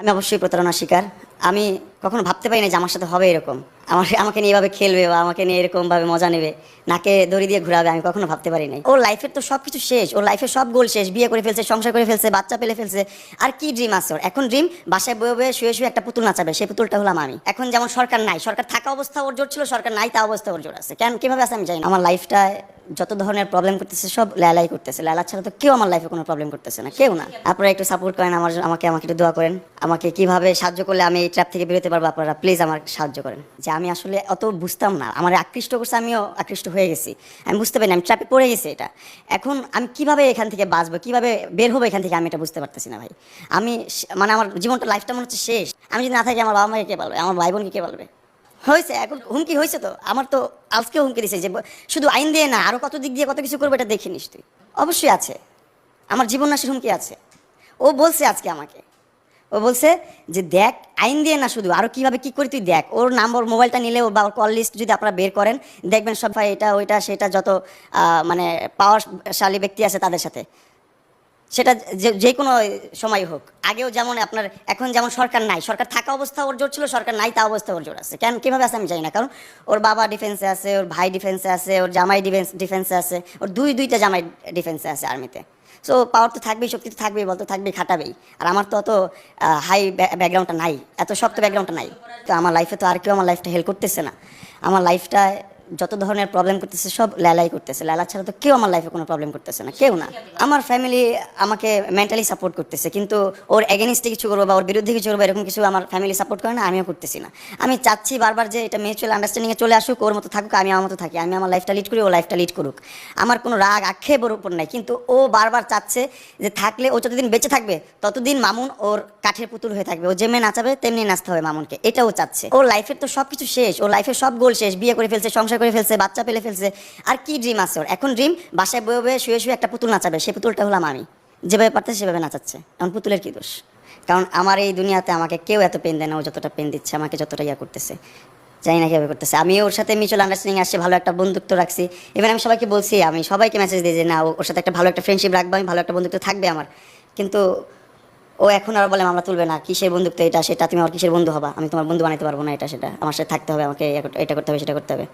আমি অবশ্যই প্রতারণার শিকার। আমি কখনো ভাবতে পারি না যে আমার সাথে হবে এরকম। আমার আমাকে নিয়ে এভাবে খেলবে বা আমাকে নিয়ে এরকমভাবে মজা নেবে, নাকে দড়ি দিয়ে ঘুরাবে, আমি কখনো ভাবতে পারি নাই। ওর লাইফের তো সব কিছু শেষ, ওর লাইফের সব গোল শেষ, বিয়ে করে ফেলছে, সংসার করে ফেলছে, বাচ্চা পেলে ফেলছে। আর কি ড্রিম আছে ওর? এখন ড্রিম বাসায় বয়ে বয়ে শুয়ে শুয়ে একটা পুতুল নাচাবে, সেই পুতুলটা হলাম আমি। এখন যেমন সরকার নাই, সরকার থাকা অবস্থা ওর জোর ছিল, সরকার নাই তা অবস্থা ওর জোর আছে। কেন, কীভাবে আছে আমি জানি। আমার লাইফটায় যত ধরনের প্রবলেম করতেছে, সব লেলাই করতেছে। লেলা ছাড়া তো কেউ আমার লাইফে কোনো প্রবলেম করতেছে না, কেউ না। আপনারা একটু সাপোর্ট করেন, আমার, আমাকে আমাকে একটু দোয়া করেন। আমাকে কীভাবে সাহায্য করলে আমি এই ট্র্যাপ থেকে বেরোতে পারব, আপনারা প্লিজ আমার সাহায্য করেন। যে আমি আসলে অত বুঝতাম না, আমার আকৃষ্ট করছে, আমিও আকৃষ্ট হয়ে গেছি। আমি বুঝতে পারি আমি ট্র্যাপে পড়ে গেছি এটা। এখন আমি কীভাবে এখান থেকে বাঁচবো, কীভাবে বের হব এখান থেকে আমি এটা বুঝতে পারতেছি না ভাই। আমি মানে আমার জীবনটা লাইফটা মনে হচ্ছে শেষ। আমি যদি না থাকি, আমার বাবা মাকে কে বলবে আমার ভাই বোনকে কে বলবে হয়েছে, এখন হুমকি হয়েছে তো। আমার তো আজকে হুমকি দিছে যে, শুধু আইন দিয়ে না, আরও কত দিক দিয়ে কত কিছু করবে এটা দেখিনিস তুই অবশ্যই আছে। আমার জীবন নাশের হুমকি আছে। ও বলছে আজকে আমাকে। ও বলছে যে দেখ, আইন দিয়ে না শুধু, আরও কীভাবে কি করি তুই দেখ। ওর নাম্বার, মোবাইলটা নিলে বা কল লিস্ট যদি আপনারা বের করেন, দেখবেন সব ভাই এটা, ওইটা, সেটা যত মানে পাওয়ারশালী ব্যক্তি আছে তাদের সাথে। সেটা যে কোনো সময় হোক। আগেও যেমন আপনার, এখন যেমন সরকার নাই, সরকার থাকা অবস্থা ওর জোর ছিল, সরকার নাই তা অবস্থা ওর জোর আছে। কেন, কীভাবে আছে আমি জানি না, কারণ ওর বাবা ডিফেন্সে আছে, ওর ভাই ডিফেন্সে আছে, ওর জামাই ডিফেন্স ডিফেন্সে আছে, ওর দুই, দুইটা জামাই ডিফেন্সে আছে আর্মিতে সো পাওয়ার তো থাকবেই শক্তি তো থাকবেই বলতে থাকবেই খাটাবেই। আর আমার তো অত হাই ব্যাকগ্রাউন্ডটা নাই এত শক্ত ব্যাকগ্রাউন্ডটা নাই। তো আমার লাইফে তো আর কেউ আমার লাইফটা হেল্প করতেছে না। আমার লাইফটায় যত ধরনের প্রবলেম করতেছে, সব লেলাই করতেছে। লেলা ছাড়া তো কেউ আমার লাইফে কোনো প্রবলেম করতেছে না, কেউ না। আমার ফ্যামিলি আমাকে মেন্টালি সাপোর্ট করতেছে, কিন্তু ওর এগেনিস্টে কিছু করব বা ওর বিরুদ্ধে কিছু করব, এরকম কিছু আমার ফ্যামিলি সাপোর্ট করে না, আমিও করতেছি না। আমি চাচ্ছি বারবার যে এটা মিউচুয়াল আন্ডারস্ট্যান্ডিংয়ে চলে আসুক, ওর মতো থাকুক, আমি আমার মতো থাকি, আমি আমার লাইফটা লিড করি, ও লাইফটা লিড করুক। আমার কোনো রাগ, আক্ষেপ ওর উপর নাই, কিন্তু ও বারবার চাচ্ছে যে থাকলে ও যতদিন বেঁচে থাকবে, ততদিন মামুন ওর কাঠের পুতুল হয়ে থাকবে। ও যেমনি নাচাবে, তেমনি নাচতে হবে মামুনকে এটাও চাচ্ছে। ওর লাইফের তো সব কিছু শেষ, ওর লাইফের সব গোল শেষ, বিয়ে করে ফেলছে, সংসার করে ফেলছে, বাচ্চা পেলে ফেলছে। আর কি ড্রিম আছে ওর? এখন ড্রিম বাসায় বয়ে বয়ে শুয়ে শুয়ে একটা পুতুল নাচাবে। সে পুতুলটা হলাম আমি। যেভাবে পারতেছে সেভাবে নাচাচ্ছে। এখন পুতুলের কি দোষ? কারণ আমার এই দুনিয়াতে আমাকে কেউ এত পেন দেয় না। ও যতটা পেন দিচ্ছে, আমাকে যতটা ইয়া করতেছে। জানি না কীভাবে করতেছে। আমি ওর সাথে মিউচুয়াল আন্ডারস্ট্যান্ডিং আসছে, ভালো একটা বন্ধুত্ব রাখছি। এবার আমি সবাইকে বলছি, আমি সবাইকে মেসেজ দিই যে, না ওর সাথে একটা ভালো একটা ফ্রেন্ডশিপ রাখব, আমি ভালো একটা বন্ধুত্ব থাকবে আমার। কিন্তু ও এখন আর বলে আমরা তুলবে না। কিসের বন্ধুত্ব এটা? সেটা তুমি আমার কিসের বন্ধু হবা? আমি তোমার বন্ধু বানাতে পারব না এটা, সেটা। আমার সাথে থাকতে হবে, আমাকে এটা করতে হবে, সেটা করতে হবে।